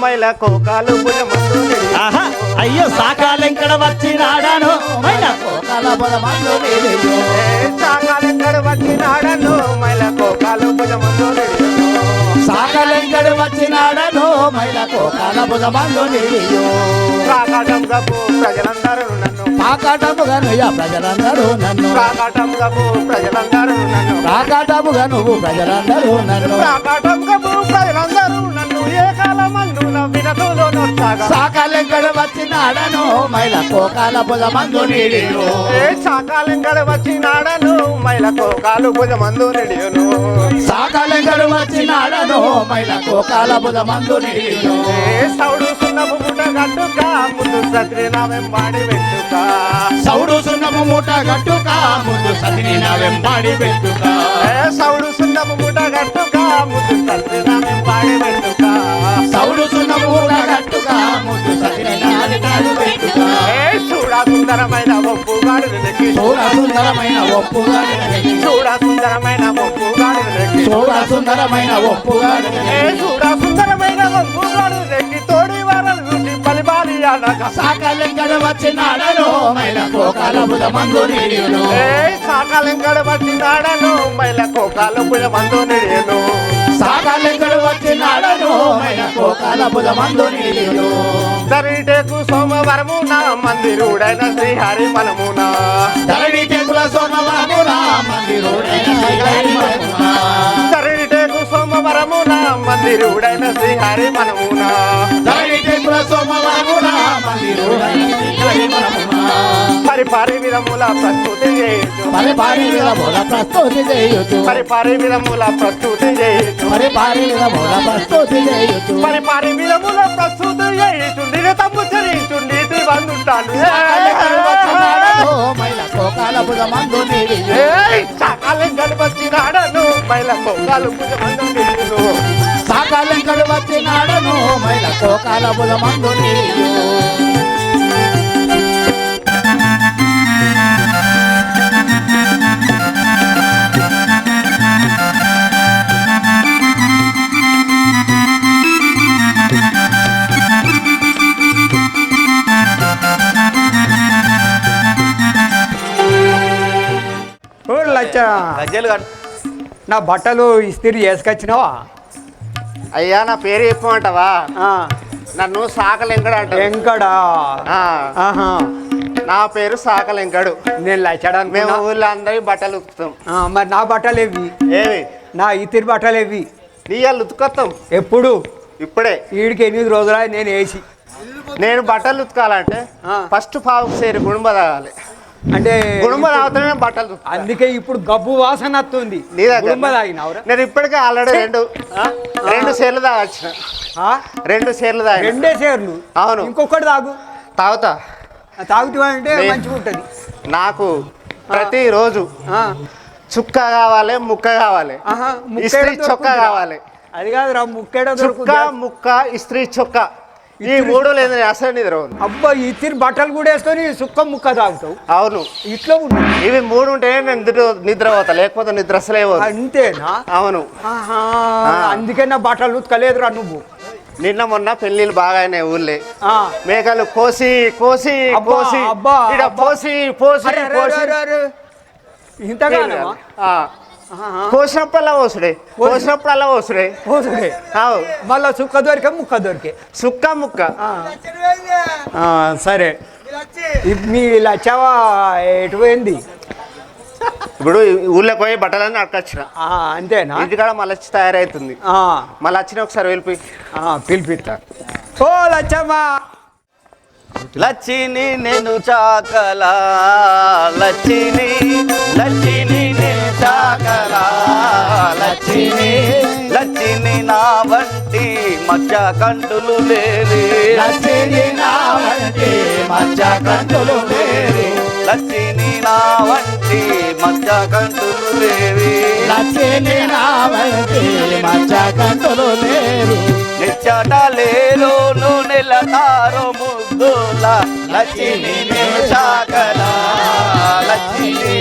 కోకాలు అయ్యో సాకాలెంకడ వచ్చినాడాను? సాకాలెక్కడ వచ్చినాడను? మైల కోకాలు నిలియను. సాకాలెంకడ వచ్చినాడాను? మైల కోకాల బలమందు నీలియో. కాకటం గపు ప్రజలందరూ నన్ను. పాకాటముగా నుయ్య ప్రజలందరూ నన్ను. ప్రజలందరూ నన్ను. నువ్వు ప్రజలందరూ నన్ను. ప్రజలందరూ నన్ను. సాకాలెంకడ వచ్చినాడను? మైల కోకాల బలమందు నీలియో. ఏ సాకాలెక్కడ వచ్చినాడను? మైల కోకాలు భుజమందు నిలియను సాకాలెంకడ వచ్చినాడను? మైల కోకాల బలమందు నీలియో. ఏ సౌడు సున్నపు ముట గట్టుక ముందు సత్రి నా వెంబాడి వెంటుక సౌడు సున్నము మూట గట్టుక ముందు సతిని నా వెంబాడి పెట్టుక. ఏ సౌడు సున్నపు ముట గట్టుక ముందు సత్రి నా వెంబాడి సౌడు సున్నము మూట గట్టుక ముందు పెట్టుక చూడ సుందరమైన ఒప్పుగాడు చూడ సుందరమైన చూడ సుందరమైన ఒప్పుగాడు చూడ సుందరమైన చూడ సుందరమైన ఒప్పుగాడు తోడి చూసి వచ్చినాడను మైల కోకాల బుధ మందు నీయును వచ్చినాడను మైల సాకాలెంకడ వచ్చినాడను మైల కోకాల బుధ మందు నీయును దరిటేకు సోమవరమున మందిరుడైన శ్రీహరి మనమున ధరణి టెకుల సోమవామున మందిరుడైన శ్రీహరి మనమున. దరిటేకు సోమవరమున మందిరుడైన శ్రీహరి మనమున ధరణి టెకుల సోమవామున మందిరుడైన శ్రీహరి మనమున. పరిపారి విధముల ప్రస్తుతి చేయొచ్చు మరి భారీ విధముల ప్రస్తుతి చేయుచు. పరిపారి విధముల ప్రస్తుతి చేయొచ్చు మరి భారీ విధముల ప్రస్తుతి చేయుచు. పరిపారి విధముల ప్రస్తుతి చేయొచ్చు నిరతము వందుంటాను. సాకాలెంకడ వచ్చినాడను మైల కోకాల బుధ మందు నీడియు. సకాలం వచ్చినాడను మైల కోకాలు భుజమందు నిలియును సాకాలెంకడ వచ్చినాడను మైల కోకాల బుధ మందు గజ్జలు నా బట్టలు ఇస్త్రీ చేసుకొచ్చినావా? అయ్యా నా పేరు చెప్పమంటావా? నన్ను అంట ఎంకడా ఆహా. నా పేరు సాకలింగడు. నేను లచ్చడానికి మేము ఊళ్ళో అందరి బట్టలు ఉతుకుతాం. మరి నా బట్టలు ఇవి ఏవి? నా ఇతిరి బట్టలు ఇవి నీ వాళ్ళు ఉతుకొత్తాం. ఎప్పుడు? ఇప్పుడే. వీడికి ఎనిమిది రోజులు నేను వేసి నేను బట్టలు ఉతకాలంటే. ఫస్ట్ పావు సేరు గుడుంబ తాగాలి. అంటే గుడుంబ తాగుతూనే బట్టలు. అందుకే ఇప్పుడు గబ్బు వాసన వస్తుంది. గుడుంబ తాగినావురా? నేను ఇప్పటికే ఆల్రెడీ రెండు? రెండు సేర్లు తాగొచ్చిన? రెండు సేర్లు తాగిన. రెండే సేర్లు? అవును. ఇంకొకటి తాగు. తాగుతా. తాగుతావంటే నే- మంచిగా ఉంటుంది నాకు ప్రతిరోజు. చుక్క కావాలి ముక్క కావాలి. ముక్క ఇస్త్రీ చొక్క? కావాలి. అది కాదురా ముక్కేడ చుక్క దొరుకుతుందా ముక్క ఇస్త్రీ చొక్క. ఈ మూడు లేదు అసలు నిద్ర. అబ్బా ఇతిరి బట్టలు కూడా వేసుకొని సుక్క ముక్క తాగుతావు. అవును. ఇట్లా ఇవి మూడు ఉంటేనే నేను నిద్ర నిద్ర పోతా లేకపోతే నిద్ర అసలే అంతేనా? అవును. అందుకే నా బట్టలు ఉతకలేదురా నువ్వు. నిన్న మొన్న పెళ్ళిళ్ళు బాగా అయినాయి ఊళ్ళే ఆ. మేకలు కోసి కోసి కోసి అబ్బా. పోసి పోసి పోసి. ఆహా. కోసినప్పుడల్లా ఓసుడే కోసినప్పుడల్లా పోసుడే అవు. మళ్ళా సుక్క దొరికే ముక్క దొరికే. సుక్క ముక్క. సరే. మీ లచ్చవా ఎటు పోయింది? ఇప్పుడు ఊళ్ళోకి పోయి బట్టలన్నీ అడకొచ్చిన. ఆ, అంతేనా? ఇంటికాడ మళ్ళీ వచ్చి తయారవుతుంది ఆ, మళ్ళీ వచ్చిన ఒకసారి వెళ్ళిపోయి. పిలిపిస్తా. ఓ లచ్చమ్మా! లచ్చిని నేను చాకలా లచ్చిని లచ్చిని నేను చాకలా లచ్చిని లచ్చిని నా వంటి మధ్య కంటులు లేని లచ్చిని నా వంటి మధ్య కంటులు లేవి. లచ్చిని నా వంటి మధ్య కంటులు లేవి లచ్చిని నా వంటి మధ్య కంటులు లేరు. నిచ్చట లేలోను నెలతారో ముద్దుల లచ్చిని నేను చాకలా. లచ్చిని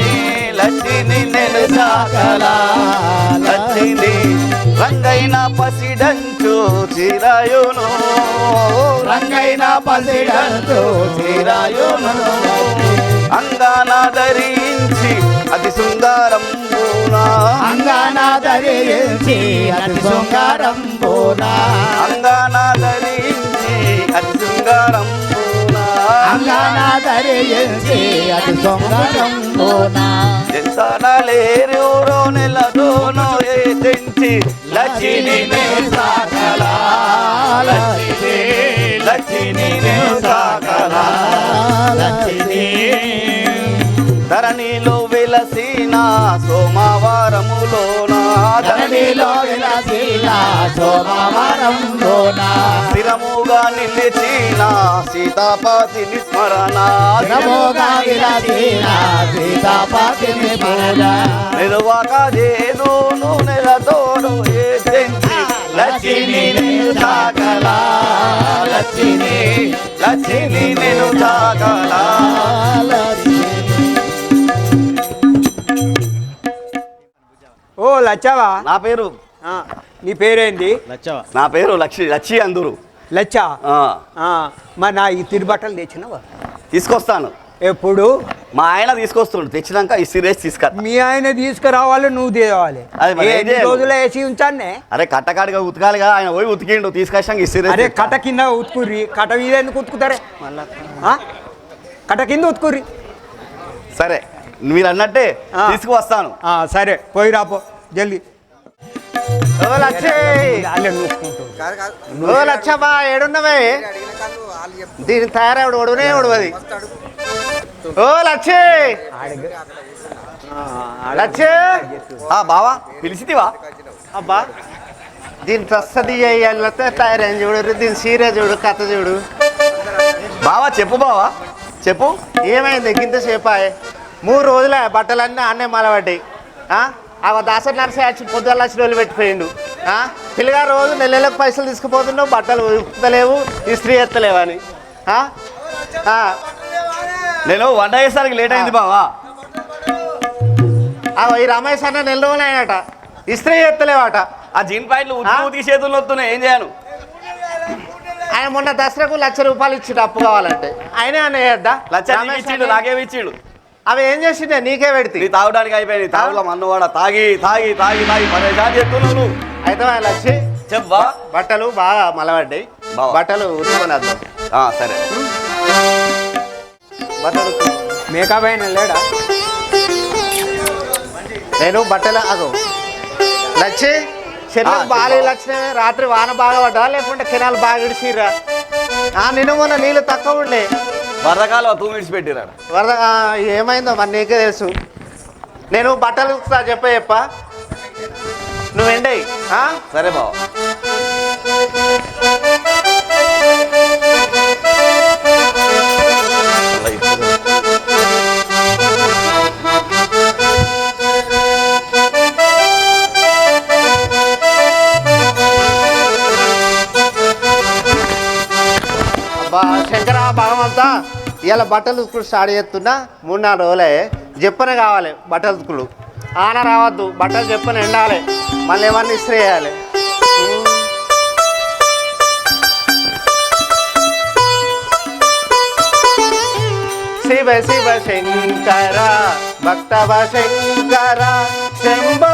లచ్చిని నేను చాకలా. లచ్చిని రంగైన పసిడంచు చీరాయును. రంగైన పసిడంతో చీరాయును. అంగాన ధరించి అతి సుందరం అంగాన ధరించి అతి శృంగారం పోనా అంగాన ధరించి అతి సుందరం ధరించి అతి శృంగారం పోనా ఎంతనలేరు నెలలోనో తెంచి లక్ష్మి లక్ష్మి లక్ష్మి సాకలా సోమవారములోన? ధరణిలో విలసిన సోమవారంలోనా? స్థిరముగా నిలిచిన సీతాపతిని స్మరణ. నమోగా విలసిన సీతాపతిని పూజ నిలువక దేదును నెలతోడు ఏ లక్ష్మి నేను లక్ష్మి లక్ష్మి నేను సాకలా లచ్చవా? నా పేరు. ఆ, నీ పేరేంది? నా పేరు లక్షి లచ్చి అందరు. లచ్చ? మరి నా ఈ తిరుబట్టలు తెచ్చినవా? తీసుకొస్తాను. ఎప్పుడు? మా ఆయన తీసుకొస్తుండు. తెచ్చినాక ఈ సిరేస్ తీసుక మీ ఆయన తీసుకురావాలి నువ్వు తేవాలి. ఎన్ని? రోజులు వేసి ఉంచానే అరే కట్టకాడిగా ఉతకాలిగా ఆయన పోయి ఉతికిండు తీసుకొచ్చాక ఈ సిరేస్ అరే కట కింద ఉతుకుర్రి. కట మీద ఎందుకు ఉతుకుతారే? ఆ? కట కింద ఉతుకుర్రి. సరే మీరు అన్నట్టే. తీసుకువస్తాను. ఆ, సరే పోయి రాపో జల్దీ. ఓ లచ్చమ్మా ఏడున్నవే? దీని తయారవుడు ఒడునే ఒడవది ఓ లచ్చి! లచ్చి బావా పిలిచితివా? అబ్బా దీని ప్రస్తుతి అయ్యాలతో తయారైన చూడు దీని సీర చూడు కథ చూడు. బావా చెప్పు బావా. చెప్పు. ఏమైంది గింతసేపు ఆయే? మూడు రోజులే బట్టలన్నీ అన్నే మలబడ్డాయి. ఆ దాసరి నరసే వచ్చి పొద్దున్న వచ్చి రోజులు పెట్టిపోయిండు? పిల్లగా రోజు నెల నెలకు పైసలు తీసుకుపోతున్నావు బట్టలు ఉతుకుతలేవు ఇస్త్రీ ఎత్తలేవు అని. నేను వంట చేసరికి లేట్ అయింది బావా. ఆ, ఈ రమేష్ అన్న నెల రోజులు అయినట. ఇస్త్రీ ఎత్తలేవట. ఆ జీన్ ప్యాంట్లు ఉతికి చేతుల్లో వస్తున్నాయి ఏం చేయను ఆయన మొన్న దసరాకు లక్ష రూపాయలు ఇచ్చిండు అప్పు కావాలంటే. ఆయనే లచ్చ నీకు ఇచ్చిండు నాకేమి ఇచ్చిండు? అవి ఏం చేసిండే? నీకే పెడితే. నీ తాగడానికి అయిపోయింది. తాగుల మన్నవాడ? తాగి తాగి తాగి తాగి. చేస్తున్నావు నువ్వు. అయితే వచ్చి చెప్పా బట్టలు బాగా మలబడ్డాయి. బట్టలు ఉతుకొని సరే. బట్టలు. మేకప్ అయిన లేడా? నేను బట్టలు అగో. లచ్చి చెల్లెలు ఆ, బాగా. వచ్చినవే రాత్రి వాన బాగా పడ్డా లేకుంటే కెనాలు బాగా ఇడిచిర్రా ఆ నిన్న మొన్న నీళ్ళు తక్కువ ఉండే వరదకాలం తూ విడిచిపెట్టిరాడు వరద ఆ, ఏమైందో మరి నీకే తెలుసు. నేను బట్టలు చెప్ప చెప్ప. నువ్వు ఎండయి సరే బావ. శంకర ఇలా బట్టలు ఉతుకులు స్టార్ట్ చేస్తున్నా మూడు నాలుగు రోజులే. చెప్పనే కావాలి బట్టలు ఉతుకులు ఆన రావద్దు బట్టలు చెప్పని ఎండాలి. మళ్ళీ ఏమన్నా ఇస్త్రీ చేయాలి. శివ శివ శంకర భక్తవ శంకర శంభో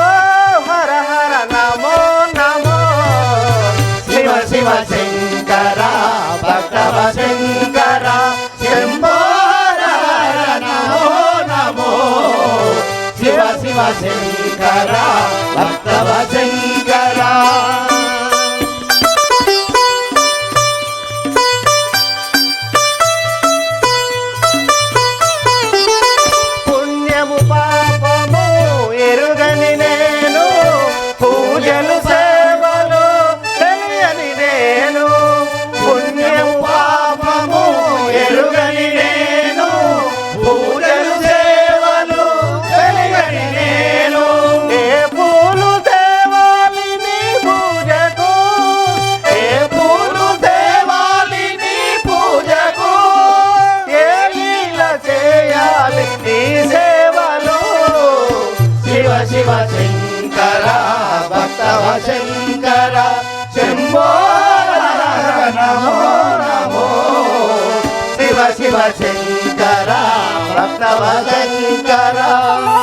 భక్తవ శంకర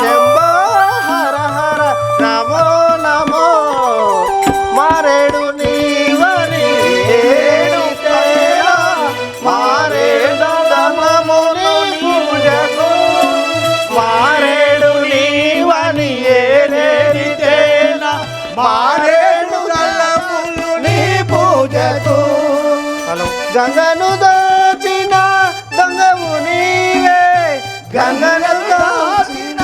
శంభో హర హర నమో నమో. మారేడు నీవని ఏడుకేలా మారేడు దమముని పూజకు. మారేడు నీవని ఏలేనితేనా మారేడు నీ పూజకు. గంగను దా గంగను దోచిన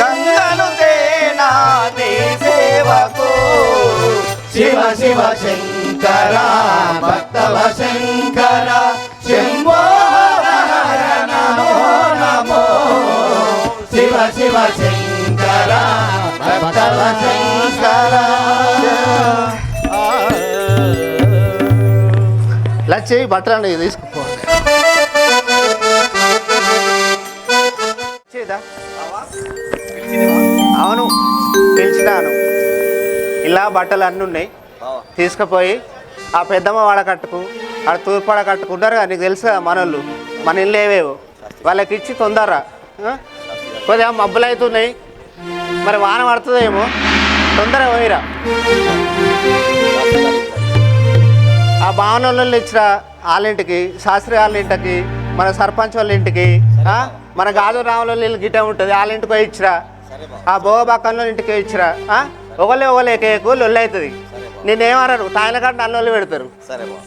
గంగను తేనా నీ సేవకు? శివ శివ శంకర భక్తవ శంకర శంభో నమో నమో. శివ శివ శంకర భక్తవ శంకర. లచ్చి బట్టలు తీసుకుపో అవును పిలిచినాను ఇలా బట్టలు అన్నీ ఉన్నాయి తీసుకుపోయి ఆ పెద్దమ్మ వాడ కట్టుకు ఆ తూర్పాడ కట్టుకుంటారు కదా నీకు తెలుసు కదా మనోళ్ళు. మన ఇల్లు ఏవేవో. వాళ్ళకి ఇచ్చి తొందర? కొద్దిగా మబ్బులు అవుతున్నాయి మరి వాన పడుతుందేమో. తొందరగా పోయిరా. ఆ భావనలో ఇచ్చిరా వాళ్ళ ఇంటికి శాస్త్రి వాళ్ళ ఇంటికి మన సర్పంచ్ వాళ్ళ ఇంటికి? మన గాజు రాముల ఇల్లు గిట్ట ఉంటుంది వాళ్ళ ఇంటికి పోయి ఇచ్చిరా. ఆ భోగబాకంలో ఇంటికి ఇచ్చిరా? ఒకలే ఒకలే కేకు లొల్లి అవుతుంది నేనేమన్నారు తాయిల కాడ నల్లోళ్ళు పెడతారు. సరే బాబు.